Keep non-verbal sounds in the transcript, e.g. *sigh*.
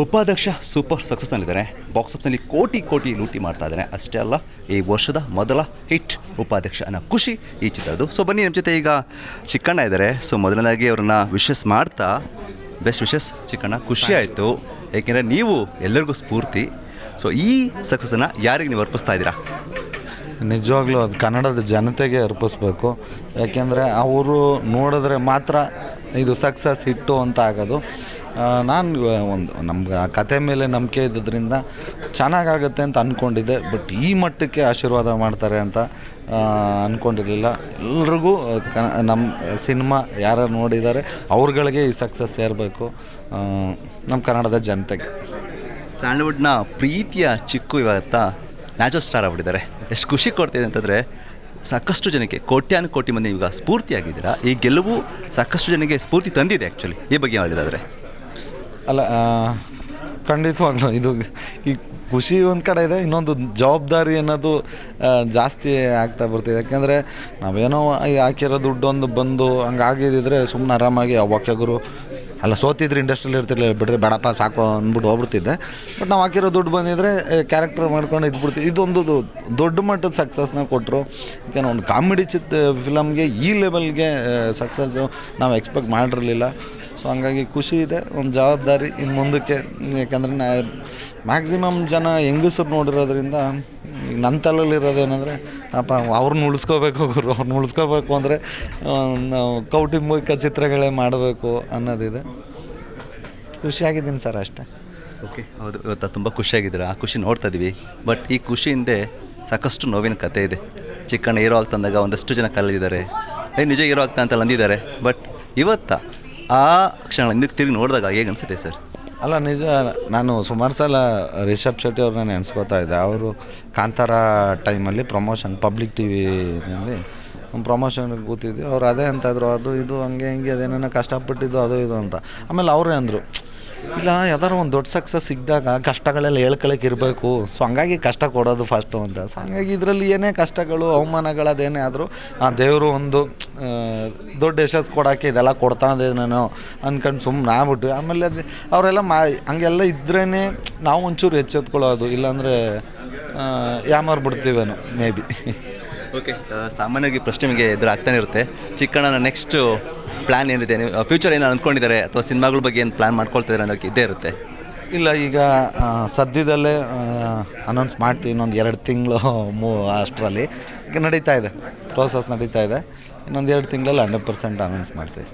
ಉಪಾಧ್ಯಕ್ಷ super ಸಕ್ಸಸ್ನಲ್ಲಿದ್ದಾರೆ box ಆಫೀಸ್ನಲ್ಲಿ ಕೋಟಿ ಕೋಟಿ ಲೂಟಿ ಮಾಡ್ತಾ ಇದ್ದಾರೆ. ಅಷ್ಟೇ ಅಲ್ಲ ಈ ವರ್ಷದ ಮೊದಲ ಹಿಟ್ ಉಪಾಧ್ಯಕ್ಷ ಅನ್ನೋ ಖುಷಿ ಈ ಚಿತ್ರದ್ದು. ಸೊ ಬನ್ನಿ ನಮ್ಮ ಜೊತೆ ಈಗ ಚಿಕ್ಕಣ್ಣ ಇದ್ದಾರೆ. ಸೊ ಮೊದಲನೇದಾಗಿ ಅವ್ರನ್ನ ವಿಶಸ್ ಮಾಡ್ತಾ ಬೆಸ್ಟ್ ವಿಶಸ್ ಚಿಕ್ಕಣ್ಣ. ಖುಷಿ ಆಯಿತು. ಏಕೆಂದರೆ ನೀವು ಎಲ್ಲರಿಗೂ ಸ್ಫೂರ್ತಿ. ಸೊ ಈ ಸಕ್ಸಸ್ಸನ್ನು ಯಾರಿಗೆ ನೀವು ಅರ್ಪಿಸ್ತಾ ಇದ್ದೀರಾ? ನಿಜವಾಗ್ಲೂ ಅದು ಕನ್ನಡದ ಜನತೆಗೆ ಅರ್ಪಿಸ್ಬೇಕು. ಯಾಕೆಂದರೆ ಅವರು ನೋಡಿದ್ರೆ ಮಾತ್ರ ಇದು ಸಕ್ಸಸ್ ಹಿಟ್ಟು ಅಂತ ಆಗೋದು. ನಾನು ಒಂದು, ನಮ್ಗೆ ಆ ಕತೆ ಮೇಲೆ ನಂಬಿಕೆ ಇದ್ದದ್ರಿಂದ ಚೆನ್ನಾಗಾಗುತ್ತೆ ಅಂತ ಅಂದ್ಕೊಂಡಿದ್ದೆ ಬಟ್ ಈ ಮಟ್ಟಕ್ಕೆ ಆಶೀರ್ವಾದ ಮಾಡ್ತಾರೆ ಅಂತ ಅಂದ್ಕೊಂಡಿರಲಿಲ್ಲ ಎಲ್ರಿಗೂ ಕ ನಮ್ಮ ಸಿನಿಮಾ ಯಾರು ನೋಡಿದ್ದಾರೆ ಅವ್ರುಗಳಿಗೆ ಈ ಸಕ್ಸಸ್ ಸೇರಬೇಕು. ನಮ್ಮ ಕನ್ನಡದ ಜನತೆಗೆ. ಸ್ಯಾಂಡ್ವುಡ್ನ ಪ್ರೀತಿಯ ಚಿಕ್ಕು ಇವತ್ತ ನ್ಯಾಚುರಲ್ ಸ್ಟಾರ್ ಆಗ್ಬಿಟ್ಟಿದ್ದಾರೆ. ಎಷ್ಟು ಖುಷಿ ಕೊಡ್ತಿದೆ ಅಂತಂದರೆ ಸಾಕಷ್ಟು ಜನಕ್ಕೆ ಕೋಟ್ಯಾನು ಕೋಟಿ ಮಂದಿ ಈಗ ಸ್ಫೂರ್ತಿಯಾಗಿದ್ದೀರಾ? ಈ ಗೆಲುವು ಸಾಕಷ್ಟು ಜನಕ್ಕೆ ಸ್ಫೂರ್ತಿ ತಂದಿದೆ ಆ್ಯಕ್ಚುಲಿ ಈ ಬಗ್ಗೆ ಹೇಳಿದಾದರೆ? ಅಲ್ಲ ಖಂಡಿತವಾಗ್ಲೂ ಇದು ಈ ಖುಷಿ ಒಂದು ಕಡೆ ಇದೆ, ಇನ್ನೊಂದು ಜವಾಬ್ದಾರಿ ಅನ್ನೋದು ಜಾಸ್ತಿ ಆಗ್ತಾ ಬರ್ತಿದೆ. ಯಾಕೆಂದರೆ ನಾವೇನೋ ಈ ಹಾಕಿರೋ ದುಡ್ಡೊಂದು ಬಂದು ಹಂಗೆ ಆಗಿದ್ದಿದ್ರೆ ಸುಮ್ಮನೆ ಆರಾಮಾಗಿ ಗುರು ಅಲ್ಲ, ಸೋತಿದ್ರೆ ಇಂಡಸ್ಟ್ರಿಯಲ್ಲಿ ಇರ್ತಿರ್ಲಿಲ್ಲ ಬಿಡ್ರಿ ಬೇಡಪ್ಪ, ಸಾಕು ಅಂದ್ಬಿಟ್ಟು ಹೋಗ್ಬಿಡ್ತಿದ್ದೆ. ಬಟ್ ನಾವು ಹಾಕಿರೋ ದುಡ್ಡು ಬಂದಿದ್ದರೆ ಕ್ಯಾರೆಕ್ಟರ್ ಮಾಡ್ಕೊಂಡು ಇದ್ಬಿಡ್ತೀವಿ. ಇದೊಂದು ದೊಡ್ಡ ಮಟ್ಟದ ಸಕ್ಸಸ್ನ ಕೊಟ್ಟರು ಯಾಕೆಂದ್ರೆ ಒಂದು ಕಾಮಿಡಿ ಚಿತ್ ಫಿಲಮ್ಗೆ ಈ ಲೆವೆಲ್ಗೆ ಸಕ್ಸಸ್ಸು ನಾವು ಎಕ್ಸ್ಪೆಕ್ಟ್ ಮಾಡಿರಲಿಲ್ಲ. ಸೊ ಹಂಗಾಗಿ ಖುಷಿ ಇದೆ, ಒಂದು ಜವಾಬ್ದಾರಿ ಇನ್ನು ಮುಂದಕ್ಕೆ. ಯಾಕಂದರೆ ನಾ ಮ್ಯಾಕ್ಸಿಮಮ್ ಜನ ಹೆಂಗಸರು ನೋಡಿರೋದ್ರಿಂದ ಈಗ ನನ್ನ ತಲೆಯಲ್ಲಿರೋದೇನೆಂದರೆ ಅಪ್ಪ, ಅವ್ರನ್ನ ಉಳಿಸ್ಕೋಬೇಕು ಗುರು, ಅವ್ರನ್ನ ಉಳಿಸ್ಕೋಬೇಕು ಅಂದರೆ ಕೌಟುಂಬಿಕ ಚಿತ್ರಗಳೇ ಮಾಡಬೇಕು ಅನ್ನೋದಿದೆ. ಖುಷಿಯಾಗಿದ್ದೀನಿ ಸರ್ ಅಷ್ಟೇ. ಓಕೆ, ಹೌದು, ಇವತ್ತು ತುಂಬ ಖುಷಿಯಾಗಿದ್ದೀರಾ? ಆ ಖುಷಿ ನೋಡ್ತಾ ಇದ್ದೀವಿ. ಬಟ್ ಈ ಖುಷಿ ಹಿಂದೆ ಸಾಕಷ್ಟು ನೋವಿನ ಕತೆ ಇದೆ. ಚಿಕ್ಕಣ್ಣ ಹೀರೋ ತಂದಾಗ ಒಂದಷ್ಟು ಜನ ಕಲಿದಿದ್ದಾರೆ ಏ, ನಿಜ ಹೀರೋ ಆಗ್ತಾ ಅಂತ ಅಂದಿದ್ದಾರೆ ಬಟ್ ಇವತ್ತ ಆ ಕ್ಷಣ ಹಿಂದಕ್ಕೆ ತಿರುಗಿ ನೋಡಿದಾಗ ಹೇಗೆ ಅನಿಸುತ್ತೆ ಸರ್? ಅಲ್ಲ, ನಿಜ. ನಾನು ಸುಮಾರು ಸಲ ರಿಷಬ್ ಶೆಟ್ಟಿ ಅವ್ರನ್ನ ನೆನೆಸ್ಕೋತಾ ಇದ್ದೆ. ಅವರು ಕಾಂತಾರ ಟೈಮಲ್ಲಿ ಪ್ರಮೋಷನ್, ಪಬ್ಲಿಕ್ ಟಿ ವಿನಲ್ಲಿ ಪ್ರಮೋಷನ್ಗೆ ಕೂತಿದ್ವಿ. ಅವ್ರು ಅದೇ ಅಂತಾಯಿದ್ರು ಅದು ಇದು, ಹಂಗೆ ಹಿಂಗೆ, ಅದೇನೇನೋ ಕಷ್ಟಪಟ್ಟಿದ್ದು, ಅದು ಇದು ಅಂತ. ಆಮೇಲೆ ಅವರೇ ಅಂದರು ಇಲ್ಲ, ಯಾವ್ದಾರು ಒಂದು ದೊಡ್ಡ ಸಕ್ಸಸ್ ಸಿಕ್ಕಿದಾಗ ಕಷ್ಟಗಳೆಲ್ಲ ಹೇಳ್ಕೊಳಕ್ಕೆ ಇರಬೇಕು. ಸೊ ಹಂಗಾಗಿ ಕಷ್ಟ ಕೊಡೋದು ಫಸ್ಟು ಅಂತ. ಸೊ ಹಂಗಾಗಿ ಇದರಲ್ಲಿ ಏನೇ ಕಷ್ಟಗಳು, ಅವಮಾನಗಳು ಅದೇನೇ ಆದರೂ, ಆ ದೇವರು ಒಂದು ದೊಡ್ಡ ಯಶಸ್ಸು ಕೊಡೋಕ್ಕೆ ಇದೆಲ್ಲ ಕೊಡ್ತಾ ಇದೆ ನಾನು ಅಂದ್ಕೊಂಡು ಸುಮ್ಮನೆ ಆಗ್ಬಿಟ್ಟು ಆಮೇಲೆ ಅದು ಅವರೆಲ್ಲ ಮಾ, ಹಂಗೆಲ್ಲ ಇದ್ರೇ ನಾವು ಒಂಚೂರು ಎಚ್ಚೆತ್ಕೊಳ್ಳೋದು ಇಲ್ಲಾಂದರೆ ಯಾಮಾರ್ಬಿಡ್ತೀವೇನೋ ಮೇ ಬಿ *laughs* ಓಕೆ ಸಾಮಾನ್ಯವಾಗಿ ಪ್ರಶ್ನೆ ನಿಮಗೆ ಎದುರಾಗ್ತಾನೆ ಇರುತ್ತೆ. ಚಿಕ್ಕಣ್ಣನ ನೆಕ್ಸ್ಟ್ ಪ್ಲ್ಯಾನ್ ಏನಿದೆ? ನೀವು ಫ್ಯೂಚರ್ ಏನು ಅಂದ್ಕೊಂಡಿದ್ದಾರೆ ಅಥವಾ ಸಿನಿಮಾಗಳ ಬಗ್ಗೆ ಏನು ಪ್ಲ್ಯಾನ್ ಮಾಡ್ಕೊಳ್ತಿದ್ದಾರೆ ಅನ್ನೋಕ್ಕೆ ಇದ್ದೇ ಇರುತ್ತೆ? ಇಲ್ಲ, ಈಗ ಸದ್ಯದಲ್ಲೇ ಅನೌನ್ಸ್ ಮಾಡ್ತೀವಿ ಇನ್ನೊಂದು ಎರಡು ತಿಂಗಳು *laughs* ಮೂ, ಅಷ್ಟರಲ್ಲಿ. ನಡೀತಾ ಇದೆ. ಪ್ರೋಸೆಸ್ ನಡೀತಾ ಇದೆ. ಇನ್ನೊಂದು ಎರಡು ತಿಂಗಳಲ್ಲಿ ಹಂಡ್ರೆಡ್ ಪರ್ಸೆಂಟ್ ಅನೌನ್ಸ್ ಮಾಡ್ತೀವಿ.